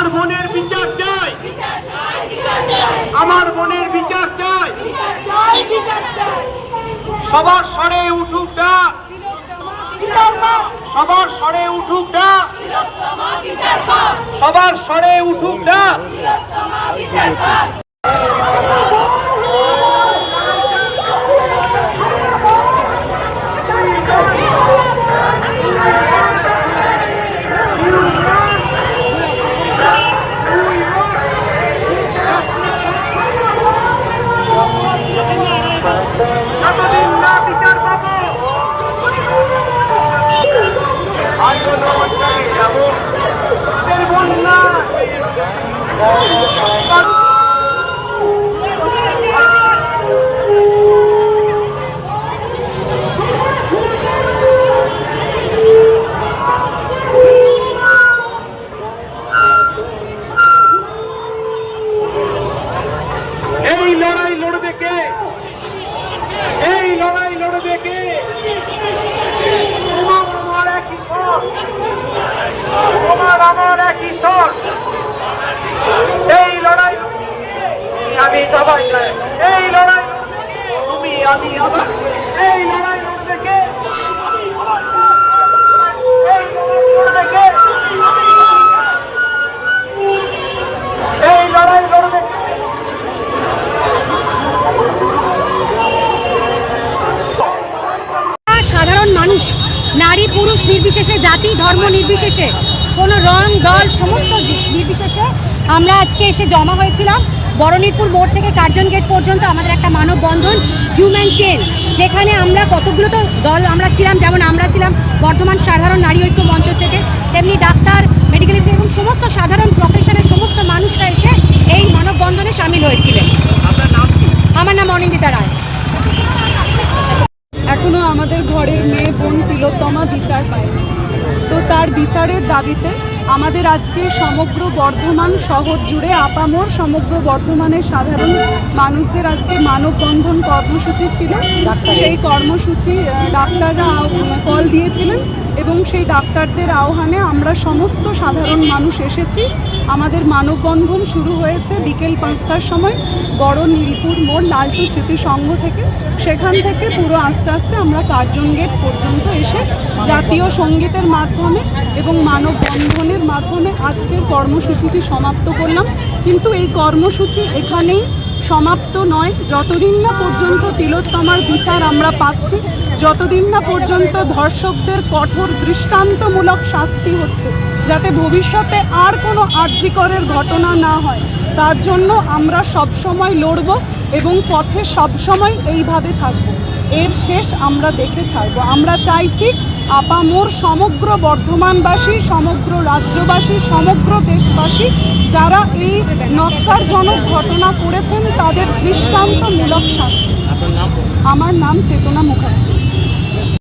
আমার মনের বিচার চাই। আমার মনের বিচার চাই। সবার স্বরে উঠুক ডা সবার স্বরে উঠুক ডা সবার স্বরে উঠুক ডা এই লড়াই লড়বে কে এই লড়াই লড়বে কে তোমার আমার একই স্বর তোমার আমার একই স্বর এই লড়াই আমি সবাই এই লড়াই তুমি, আমি এই সাধারণ মানুষ, নারী, পুরুষ, নির্বিশেষে, জাতি, ধর্ম নির্বিশেষে, কোনো রং, দল, সমস্ত নির্বিশেষে আমরা আজকে এসে জমা হয়েছিলাম। বরণীরপুর মোড় থেকে কার্জন গেট পর্যন্ত আমাদের একটা মানববন্ধন হিউম্যান চেন যেখানে আমরা কতগুলো তো দল আমরা ছিলাম যেমন আমরা ছিলাম বর্ধমান সাধারণ নারী ঐক্য মঞ্চ থেকে তেমনি ডাক্তার মেডিকেল এবং সমস্ত সাধারণ প্রফেশনের সমস্ত মানুষরা এসে এই মানববন্ধনে সামিল হয়েছিলেন। আমার নাম অনিন্দিতা রায়। এখনও আমাদের ঘরের মেয়ে বোন তিলোত্তমা বিচার পায়নি। তো তার বিচারের দাবিতে আমাদের আজকে সমগ্র বর্ধমান শহর জুড়ে আপামর সমগ্র বর্ধমানের সাধারণ মানুষদের আজকে মানববন্ধন কর্মসূচি ছিল। সেই কর্মসূচি ডাক্তাররা কল দিয়েছিলেন। এবং সেই ডাক্তারদের আহ্বানে আমরা সমস্ত সাধারণ মানুষ এসেছি। আমাদের মানববন্ধন শুরু হয়েছে বিকেল পাঁচটার সময় বড় নীলপুর মোড় লালটু স্মৃতি সংঘ থেকে। সেখান থেকে পুরো আস্তে আস্তে আমরা কার্জন গেট পর্যন্ত এসে জাতীয় সঙ্গীতের মাধ্যমে এবং মানববন্ধনের মাধ্যমে আজকের কর্মসূচিটি সমাপ্ত করলাম। কিন্তু এই কর্মসূচি এখানেই সমাপ্ত নয়। যতদিন না পর্যন্ত তিলোত্তমার বিচার আমরা পাচ্ছি, যতদিন না পর্যন্ত ধর্ষকদের কঠোর দৃষ্টান্তমূলক শাস্তি হচ্ছে, যাতে ভবিষ্যতে আর কোনো আর্যিকরের ঘটনা না হয়। তার জন্য আমরা সবসময় লড়ব এবং পথে সবসময় এইভাবে থাকব। এর শেষ আমরা দেখে ছাড়বো। আমরা চাইছি আপামোর সমগ্র বর্ধমানবাসী সমগ্র রাজ্যবাসী সমগ্র দেশবাসী যারা এই নক্কারজনক ঘটনা করেছেন তাদের দৃষ্টান্তমূলক শাস্তি। আমার নাম চেতনা মুখার্জি।